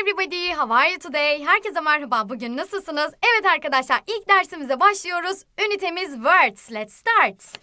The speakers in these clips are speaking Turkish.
everybody, how are you today? Herkese merhaba, bugün nasılsınız? Evet arkadaşlar, ilk dersimize başlıyoruz. Ünitemiz Words, let's start.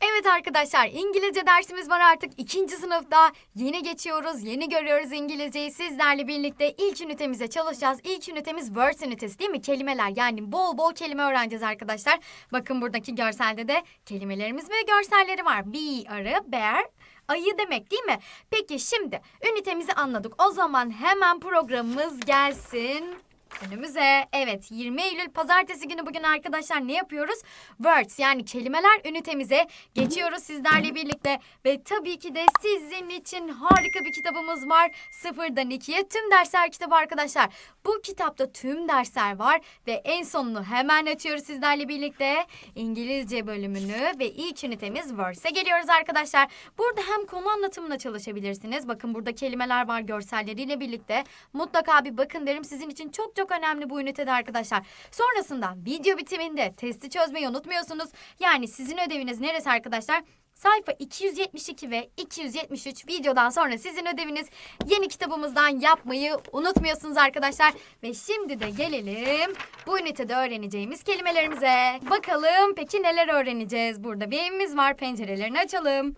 Evet arkadaşlar, İngilizce dersimiz var artık. ikinci sınıfta yeni geçiyoruz, yeni görüyoruz İngilizceyi. Sizlerle birlikte ilk ünitemize çalışacağız. İlk ünitemiz Words ünitesi değil mi? Kelimeler yani bol bol kelime öğreneceğiz arkadaşlar. Bakın buradaki görselde de kelimelerimiz ve görselleri var. Bee, arı, bear, ayı demek değil mi? Peki şimdi ünitemizi anladık. O zaman hemen programımız gelsin. Önümüze evet 20 Eylül pazartesi günü bugün arkadaşlar ne yapıyoruz? Words yani kelimeler ünitemize geçiyoruz sizlerle birlikte. Ve tabii ki de sizin için harika bir kitabımız var. Sıfırdan ikiye tüm dersler kitabı arkadaşlar. Bu kitapta tüm dersler var ve en sonunu hemen açıyoruz sizlerle birlikte. İngilizce bölümünü ve ilk ünitemiz Words'e geliyoruz arkadaşlar. Burada hem konu anlatımına çalışabilirsiniz. Bakın burada kelimeler var görselleriyle birlikte. Mutlaka bir bakın derim sizin için çok çok önemli bu ünitede arkadaşlar. Sonrasında video bitiminde testi çözmeyi unutmuyorsunuz. Yani sizin ödeviniz neresi arkadaşlar? Sayfa 272 ve 273 videodan sonra sizin ödeviniz yeni kitabımızdan yapmayı unutmuyorsunuz arkadaşlar. Ve şimdi de gelelim bu ünitede öğreneceğimiz kelimelerimize. Bakalım peki neler öğreneceğiz? Burada bir evimiz var pencerelerini açalım.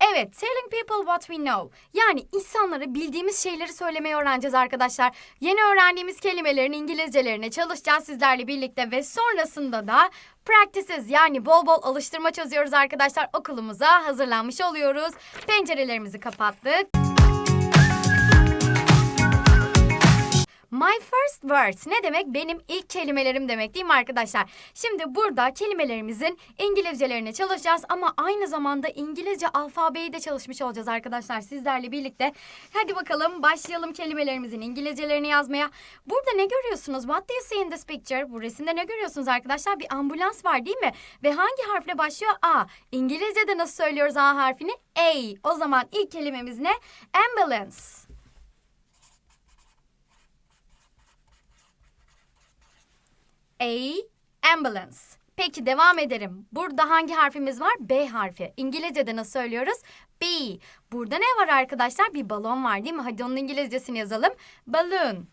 Evet, telling people what we know. Yani insanlara bildiğimiz şeyleri söylemeyi öğreneceğiz arkadaşlar. Yeni öğrendiğimiz kelimelerin İngilizcelerine çalışacağız sizlerle birlikte ve sonrasında da practices yani bol bol alıştırma çözüyoruz arkadaşlar. Okulumuza hazırlanmış oluyoruz. Pencerelerimizi kapattık. My first words ne demek? Benim ilk kelimelerim demek değil mi arkadaşlar? Şimdi burada kelimelerimizin İngilizcelerini çalışacağız ama aynı zamanda İngilizce alfabeyi de çalışmış olacağız arkadaşlar sizlerle birlikte. Hadi bakalım başlayalım kelimelerimizin İngilizcelerini yazmaya. Burada ne görüyorsunuz? What do you see in this picture? Bu resimde ne görüyorsunuz arkadaşlar? Bir ambulans var değil mi? Ve hangi harfle başlıyor? A. İngilizce'de nasıl söylüyoruz A harfini? A. O zaman ilk kelimemiz ne? Ambulance. A. Ambulance. Peki devam ederim. Burada hangi harfimiz var? B harfi. İngilizce'de nasıl söylüyoruz? B. Burada ne var arkadaşlar? Bir balon var değil mi? Hadi onun İngilizcesini yazalım. Balloon.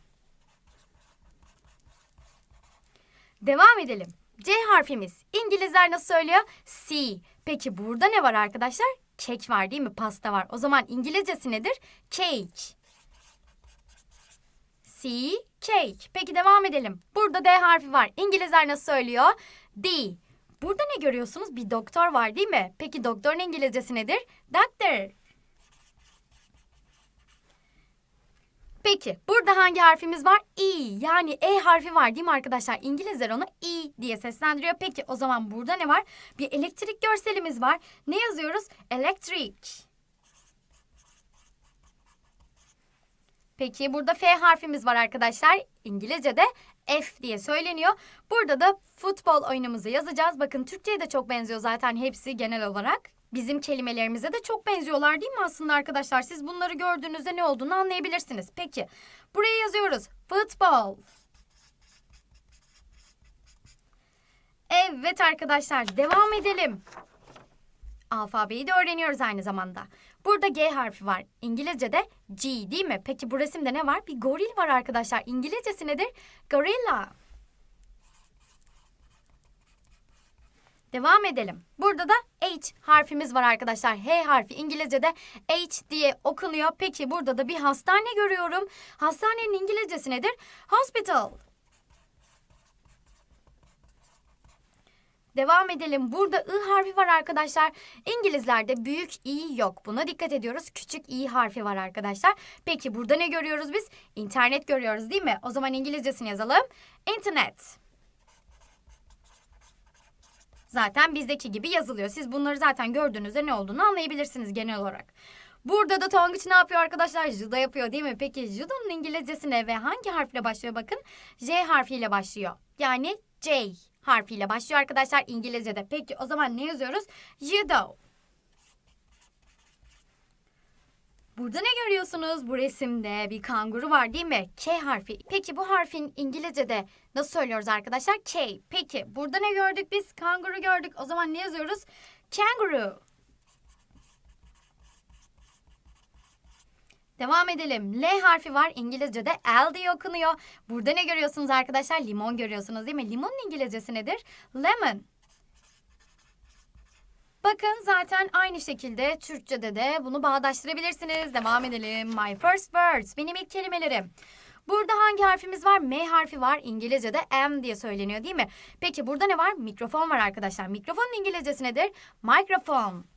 Devam edelim. C harfimiz. İngilizler nasıl söylüyor? C. Peki burada ne var arkadaşlar? Kek var değil mi? Pasta var. O zaman İngilizcesi nedir? Cake. Cake. Peki devam edelim. Burada D harfi var. İngilizler nasıl söylüyor? D. Burada ne görüyorsunuz? Bir doktor var değil mi? Peki doktorun İngilizcesi nedir? Doctor. Peki burada hangi harfimiz var? E yani E harfi var değil mi arkadaşlar? İngilizler onu E diye seslendiriyor. Peki o zaman burada ne var? Bir elektrik görselimiz var. Ne yazıyoruz? Electric. Peki burada F harfimiz var arkadaşlar. İngilizce'de F diye söyleniyor. Burada da futbol oyunumuzu yazacağız. Bakın Türkçe'ye de çok benziyor zaten hepsi genel olarak. Bizim kelimelerimize de çok benziyorlar değil mi aslında arkadaşlar? Siz bunları gördüğünüzde ne olduğunu anlayabilirsiniz. Peki buraya yazıyoruz. Futbol. Evet arkadaşlar devam edelim. Alfabeyi de öğreniyoruz aynı zamanda. Burada G harfi var. İngilizce'de G değil mi? Peki bu resimde ne var? Bir goril var arkadaşlar. İngilizcesi nedir? Gorilla. Devam edelim. Burada da H harfimiz var arkadaşlar. H harfi İngilizce'de H diye okunuyor. Peki burada da bir hastane görüyorum. Hastanenin İngilizcesi nedir? Hospital. Devam edelim. Burada I harfi var arkadaşlar. İngilizlerde büyük i yok. Buna dikkat ediyoruz. Küçük i harfi var arkadaşlar. Peki burada ne görüyoruz biz? İnternet görüyoruz değil mi? O zaman İngilizcesini yazalım. İnternet. Zaten bizdeki gibi yazılıyor. Siz bunları zaten gördüğünüzde ne olduğunu anlayabilirsiniz genel olarak. Burada da Tonguç ne yapıyor arkadaşlar? Judo yapıyor değil mi? Peki Judo'nun İngilizcesi ne ve hangi harfle başlıyor bakın? J harfiyle başlıyor. Yani J harfiyle başlıyor arkadaşlar İngilizce'de. Peki o zaman ne yazıyoruz? Judo. Burada ne görüyorsunuz? Bu resimde bir kanguru var değil mi? K harfi. Peki bu harfin İngilizce'de nasıl söylüyoruz arkadaşlar? K. Peki burada ne gördük biz? Kanguru gördük. O zaman ne yazıyoruz? Kangaroo. Devam edelim. L harfi var. İngilizce'de L diye okunuyor. Burada ne görüyorsunuz arkadaşlar? Limon görüyorsunuz değil mi? Limonun İngilizcesi nedir? Lemon. Bakın zaten aynı şekilde Türkçe'de de bunu bağdaştırabilirsiniz. Devam edelim. My first words. Benim ilk kelimelerim. Burada hangi harfimiz var? M harfi var. İngilizce'de M diye söyleniyor değil mi? Peki burada ne var? Mikrofon var arkadaşlar. Mikrofonun İngilizcesi nedir? Microphone.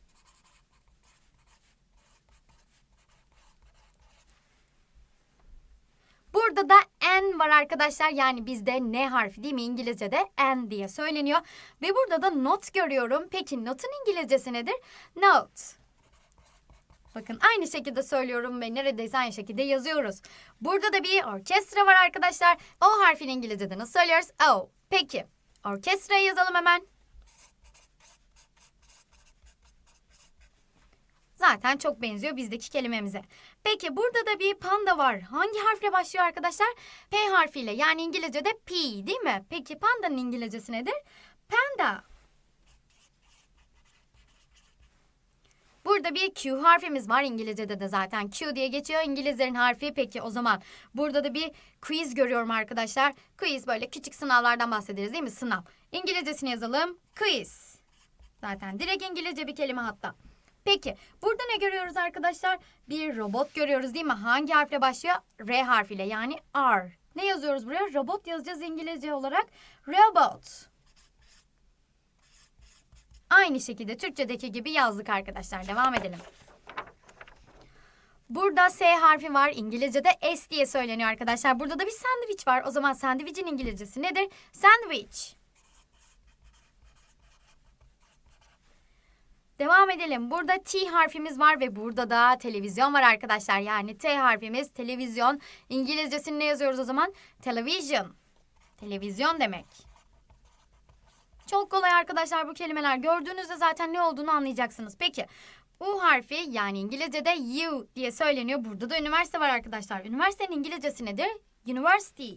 Burada da N var arkadaşlar. Yani bizde N harfi değil mi? İngilizce'de N diye söyleniyor. Ve burada da not görüyorum. Peki notun İngilizcesi nedir? Note. Bakın aynı şekilde söylüyorum ve neredeyse aynı şekilde yazıyoruz. Burada da bir orkestra var arkadaşlar. O harfini İngilizce'de nasıl söylüyoruz? O. Peki. Orkestrayı yazalım hemen. Zaten çok benziyor bizdeki kelimemize. Peki burada da bir panda var. Hangi harfle başlıyor arkadaşlar? P harfiyle yani İngilizce'de P değil mi? Peki pandanın İngilizcesi nedir? Panda. Burada bir Q harfimiz var. İngilizce'de de zaten Q diye geçiyor. İngilizlerin harfi. Peki o zaman burada da bir quiz görüyorum arkadaşlar. Quiz böyle küçük sınavlardan bahsederiz değil mi? Sınav. İngilizcesini yazalım. Quiz. Zaten direkt İngilizce bir kelime hatta. Peki burada ne görüyoruz arkadaşlar? Bir robot görüyoruz değil mi? Hangi harfle başlıyor? R harfiyle yani R. Ne yazıyoruz buraya? Robot yazacağız İngilizce olarak. Robot. Aynı şekilde Türkçedeki gibi yazdık arkadaşlar. Devam edelim. Burada S harfi var. İngilizce'de S diye söyleniyor arkadaşlar. Burada da bir sandviç var. O zaman sandviçin İngilizcesi nedir? Sandwich. Devam edelim. Burada T harfimiz var ve burada da televizyon var arkadaşlar. Yani T harfimiz televizyon. İngilizcesini ne yazıyoruz o zaman? Television. Televizyon demek. Çok kolay arkadaşlar bu kelimeler. Gördüğünüzde zaten ne olduğunu anlayacaksınız. Peki U harfi yani İngilizce'de U diye söyleniyor. Burada da üniversite var arkadaşlar. Üniversitenin İngilizcesi nedir? University.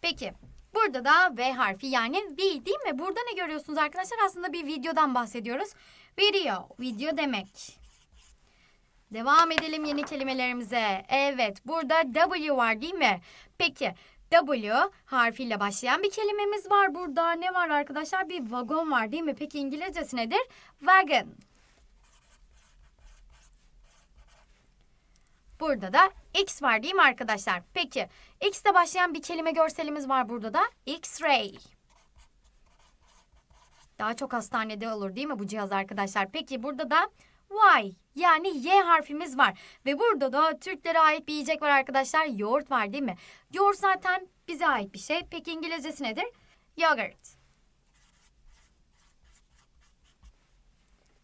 Peki burada da V harfi yani V değil mi? Burada ne görüyorsunuz arkadaşlar? Aslında bir videodan bahsediyoruz. Video, video demek. Devam edelim yeni kelimelerimize. Evet, burada W var değil mi? Peki, W harfiyle başlayan bir kelimemiz var burada. Ne var arkadaşlar? Bir vagon var değil mi? Peki İngilizcesi nedir? Wagon. Burada da X var değil mi arkadaşlar? Peki X'te başlayan bir kelime görselimiz var burada da. X-ray. Daha çok hastanede olur değil mi bu cihaz arkadaşlar? Peki burada da Y yani Y harfimiz var. Ve burada da Türklere ait bir yiyecek var arkadaşlar. Yoğurt var değil mi? Yoğurt zaten bize ait bir şey. Peki İngilizcesi nedir? Yogurt.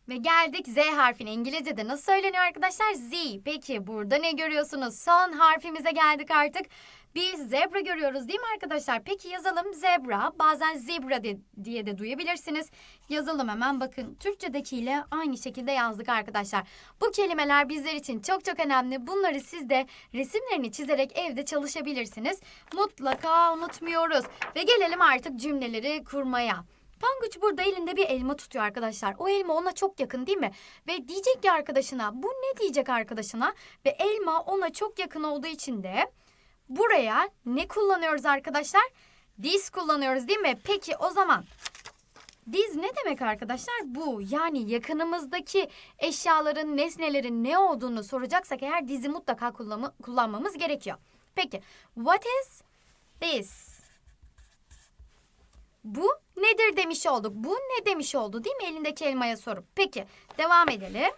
Ve geldik Z harfine. İngilizce'de nasıl söyleniyor arkadaşlar? Z. Peki burada ne görüyorsunuz? Son harfimize geldik artık. Bir zebra görüyoruz değil mi arkadaşlar? Peki yazalım zebra. Bazen zebra de, diye de duyabilirsiniz. Yazalım hemen bakın. Türkçedekiyle aynı şekilde yazdık arkadaşlar. Bu kelimeler bizler için çok çok önemli. Bunları siz de resimlerini çizerek evde çalışabilirsiniz. Mutlaka unutmuyoruz. Ve gelelim artık cümleleri kurmaya. Tonguç burada elinde bir elma tutuyor arkadaşlar. O elma ona çok yakın değil mi? Ve diyecek ki arkadaşına bu ne diyecek arkadaşına? Ve elma ona çok yakın olduğu için de buraya ne kullanıyoruz arkadaşlar? This kullanıyoruz değil mi? Peki o zaman Diz ne demek arkadaşlar? Bu yani yakınımızdaki eşyaların, nesnelerin ne olduğunu soracaksak eğer dizi mutlaka kullanma- kullanmamız gerekiyor. Peki what is this? Bu nedir demiş olduk. Bu ne demiş oldu değil mi elindeki elmaya sorup. Peki devam edelim.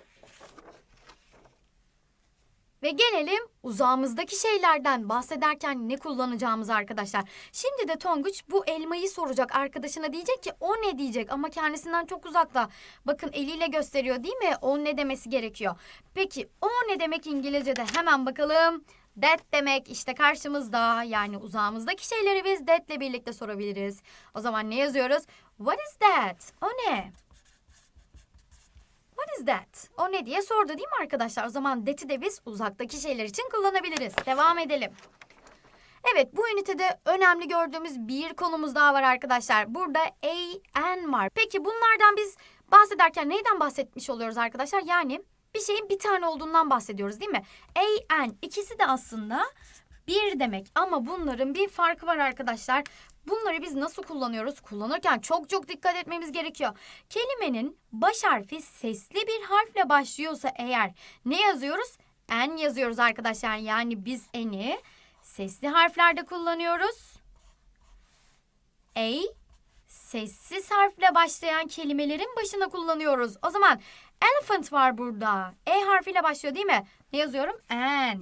Ve gelelim uzağımızdaki şeylerden bahsederken ne kullanacağımız arkadaşlar. Şimdi de Tonguç bu elmayı soracak arkadaşına diyecek ki o ne diyecek ama kendisinden çok uzakta. Bakın eliyle gösteriyor değil mi? O ne demesi gerekiyor. Peki o ne demek İngilizce'de hemen bakalım. That demek işte karşımızda yani uzağımızdaki şeyleri biz that'le birlikte sorabiliriz. O zaman ne yazıyoruz? What is that? O ne? What is that? O ne diye sordu değil mi arkadaşlar? O zaman that'i de biz uzaktaki şeyler için kullanabiliriz. Devam edelim. Evet bu ünitede önemli gördüğümüz bir konumuz daha var arkadaşlar. Burada A, N var. Peki bunlardan biz bahsederken neyden bahsetmiş oluyoruz arkadaşlar? Yani bir şeyin bir tane olduğundan bahsediyoruz değil mi? A, N ikisi de aslında bir demek ama bunların bir farkı var arkadaşlar. Bunları biz nasıl kullanıyoruz? Kullanırken çok çok dikkat etmemiz gerekiyor. Kelimenin baş harfi sesli bir harfle başlıyorsa eğer ne yazıyoruz? N yazıyoruz arkadaşlar. Yani biz N'i sesli harflerde kullanıyoruz. A sessiz harfle başlayan kelimelerin başına kullanıyoruz. O zaman elephant var burada. E harfiyle başlıyor değil mi? Ne yazıyorum? N.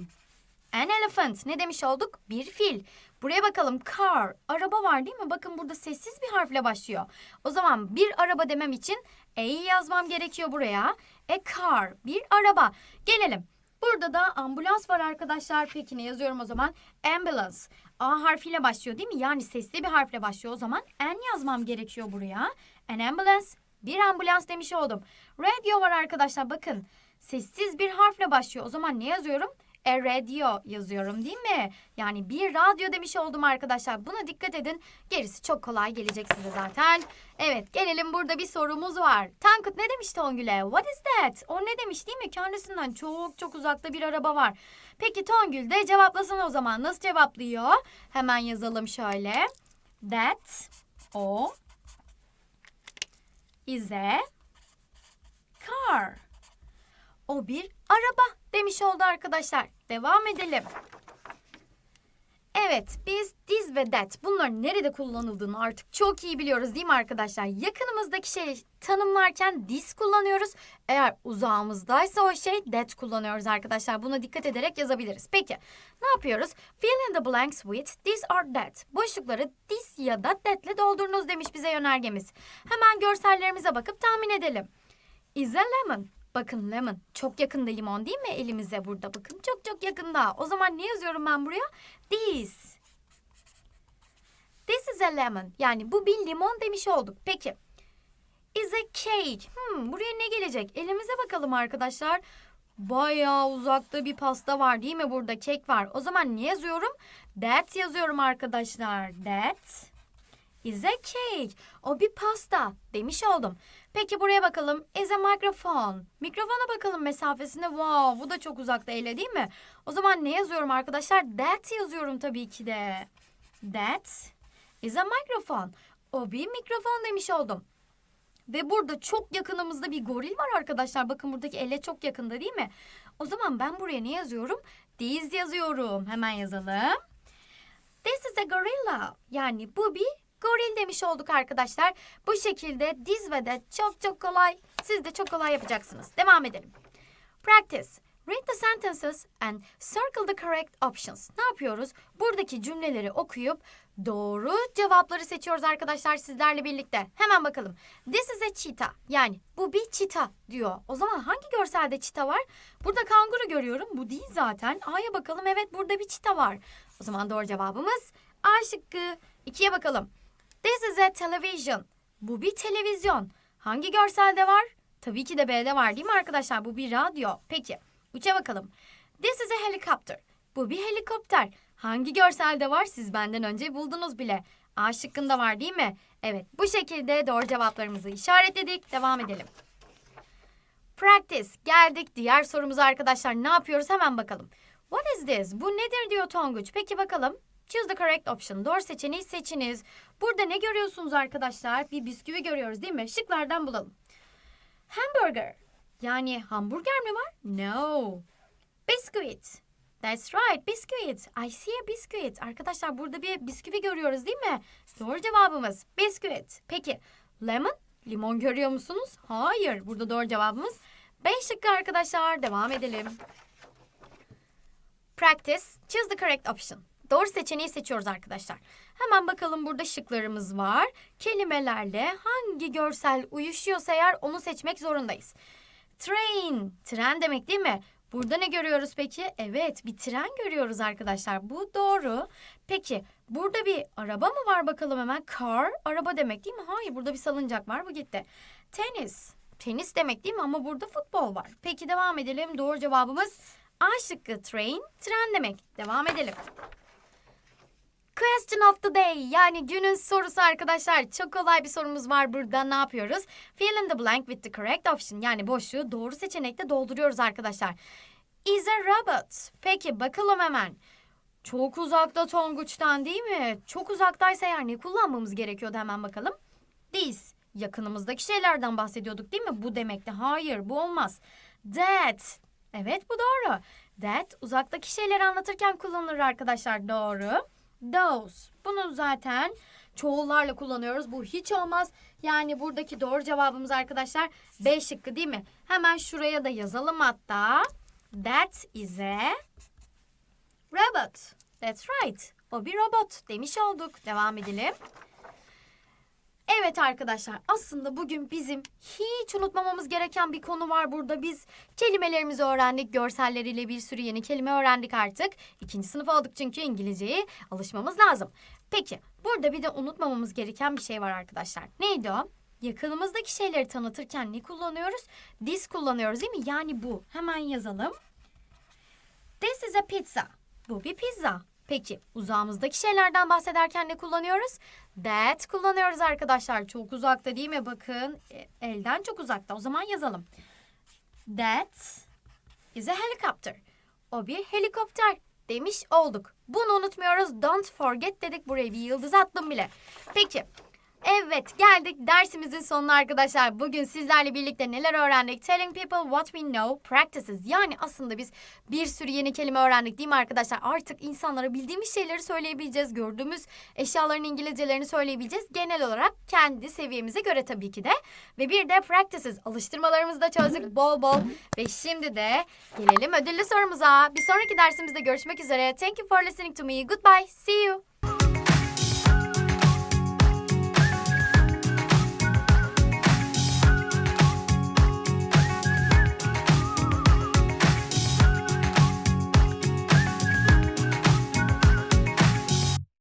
An elephant. Ne demiş olduk? Bir fil. Buraya bakalım. Car. Araba var değil mi? Bakın burada sessiz bir harfle başlıyor. O zaman bir araba demem için A'yı yazmam gerekiyor buraya. A car. Bir araba. Gelelim. Burada da ambulans var arkadaşlar. Peki ne yazıyorum o zaman? Ambulance. A harfiyle başlıyor değil mi? Yani sesli bir harfle başlıyor. O zaman N yazmam gerekiyor buraya. An ambulance. Bir ambulans demiş oldum. Radio var arkadaşlar bakın. Sessiz bir harfle başlıyor. O zaman ne yazıyorum? A radio yazıyorum değil mi? Yani bir radyo demiş oldum arkadaşlar. Buna dikkat edin. Gerisi çok kolay gelecek size zaten. Evet gelelim burada bir sorumuz var. Tankut ne demiş Tongül'e? What is that? O ne demiş değil mi? Kendisinden çok çok uzakta bir araba var. Peki Tongül de cevaplasın o zaman. Nasıl cevaplıyor? Hemen yazalım şöyle. That o is a car. O bir araba demiş oldu arkadaşlar. Devam edelim. Evet, biz this ve that bunların nerede kullanıldığını artık çok iyi biliyoruz değil mi arkadaşlar? Yakınımızdaki şeyi tanımlarken this kullanıyoruz. Eğer uzağımızdaysa o şey that kullanıyoruz arkadaşlar. Buna dikkat ederek yazabiliriz. Peki, ne yapıyoruz? Fill in the blanks with this or that. Boşlukları this ya da that'le doldurunuz demiş bize yönergemiz. Hemen görsellerimize bakıp tahmin edelim. Is a lemon. Bakın lemon. Çok yakında limon değil mi elimize burada? Bakın çok çok yakında. O zaman ne yazıyorum ben buraya? This. This is a lemon. Yani bu bir limon demiş olduk. Peki. Is a cake. Hmm, buraya ne gelecek? Elimize bakalım arkadaşlar. Bayağı uzakta bir pasta var değil mi? Burada kek var. O zaman ne yazıyorum? That yazıyorum arkadaşlar. That is a cake. O bir pasta demiş oldum. Peki buraya bakalım. Is a microphone. Mikrofona bakalım mesafesine. Wow bu da çok uzakta ele değil mi? O zaman ne yazıyorum arkadaşlar? That yazıyorum tabii ki de. That is a microphone. O bir mikrofon demiş oldum. Ve burada çok yakınımızda bir goril var arkadaşlar. Bakın buradaki ele çok yakında değil mi? O zaman ben buraya ne yazıyorum? This yazıyorum. Hemen yazalım. This is a gorilla. Yani bu bir goril demiş olduk arkadaşlar. Bu şekilde diz ve de çok çok kolay. Siz de çok kolay yapacaksınız. Devam edelim. Practice. Read the sentences and circle the correct options. Ne yapıyoruz? Buradaki cümleleri okuyup doğru cevapları seçiyoruz arkadaşlar sizlerle birlikte. Hemen bakalım. This is a cheetah. Yani bu bir çita diyor. O zaman hangi görselde çita var? Burada kanguru görüyorum. Bu değil zaten. A'ya bakalım. Evet burada bir çita var. O zaman doğru cevabımız A şıkkı. İkiye bakalım. This is a television. Bu bir televizyon. Hangi görselde var? Tabii ki de B'de var değil mi arkadaşlar? Bu bir radyo. Peki. Üçe bakalım. This is a helicopter. Bu bir helikopter. Hangi görselde var? Siz benden önce buldunuz bile. A şıkkında var değil mi? Evet. Bu şekilde doğru cevaplarımızı işaretledik. Devam edelim. Practice. Geldik diğer sorumuza arkadaşlar. Ne yapıyoruz? Hemen bakalım. What is this? Bu nedir diyor Tonguç. Peki bakalım. Choose the correct option. Doğru seçeneği seçiniz. Burada ne görüyorsunuz arkadaşlar? Bir bisküvi görüyoruz değil mi? Şıklardan bulalım. Hamburger. Yani hamburger mi var? No. Biscuit. That's right, biscuit. I see a biscuit. Arkadaşlar burada bir bisküvi görüyoruz değil mi? Doğru cevabımız biscuit. Peki lemon? Limon görüyor musunuz? Hayır. Burada doğru cevabımız B şıkkı arkadaşlar. Devam edelim. Practice. Choose the correct option. Doğru seçeneği seçiyoruz arkadaşlar. Hemen bakalım burada şıklarımız var. Kelimelerle hangi görsel uyuşuyorsa eğer onu seçmek zorundayız. Train, tren demek değil mi? Burada ne görüyoruz peki? Evet, bir tren görüyoruz arkadaşlar. Bu doğru. Peki, burada bir araba mı var bakalım hemen? Car, araba demek değil mi? Hayır, burada bir salıncak var. Bu gitti. Tenis, tenis demek değil mi? Ama burada futbol var. Peki devam edelim. Doğru cevabımız A şıkkı train, tren demek. Devam edelim. Question of the day yani günün sorusu arkadaşlar. Çok kolay bir sorumuz var burada. Ne yapıyoruz? Fill in the blank with the correct option. Yani boşluğu doğru seçenekle dolduruyoruz arkadaşlar. Is a robot. Peki bakalım hemen. Çok uzakta Tonguç'tan değil mi? Çok uzaktaysa eğer ne kullanmamız gerekiyordu hemen bakalım. This. Yakınımızdaki şeylerden bahsediyorduk değil mi? Bu demekti. Hayır bu olmaz. That. Evet bu doğru. That uzaktaki şeyleri anlatırken kullanılır arkadaşlar. Doğru. Those. Bunu zaten çoğullarla kullanıyoruz. Bu hiç olmaz. Yani buradaki doğru cevabımız arkadaşlar B şıkkı değil mi? Hemen şuraya da yazalım hatta. That is a robot. That's right. O bir robot demiş olduk. Devam edelim. Evet arkadaşlar aslında bugün bizim hiç unutmamamız gereken bir konu var burada. Biz kelimelerimizi öğrendik. Görselleriyle bir sürü yeni kelime öğrendik artık. İkinci sınıf olduk çünkü İngilizceyi alışmamız lazım. Peki burada bir de unutmamamız gereken bir şey var arkadaşlar. Neydi o? Yakınımızdaki şeyleri tanıtırken ne kullanıyoruz? This kullanıyoruz değil mi? Yani bu. Hemen yazalım. This is a pizza. Bu bir pizza. Peki uzağımızdaki şeylerden bahsederken ne kullanıyoruz? That kullanıyoruz arkadaşlar. Çok uzakta değil mi? Bakın e, elden çok uzakta. O zaman yazalım. That is a helicopter. O bir helikopter demiş olduk. Bunu unutmuyoruz. Don't forget dedik. Buraya bir yıldız attım bile. Peki. Evet geldik dersimizin sonuna arkadaşlar. Bugün sizlerle birlikte neler öğrendik? Telling people what we know, practices. Yani aslında biz bir sürü yeni kelime öğrendik değil mi arkadaşlar? Artık insanlara bildiğimiz şeyleri söyleyebileceğiz. Gördüğümüz eşyaların İngilizcelerini söyleyebileceğiz. Genel olarak kendi seviyemize göre tabii ki de. Ve bir de practices. Alıştırmalarımızı da çözdük bol bol. Ve şimdi de gelelim ödüllü sorumuza. Bir sonraki dersimizde görüşmek üzere. Thank you for listening to me. Goodbye. See you.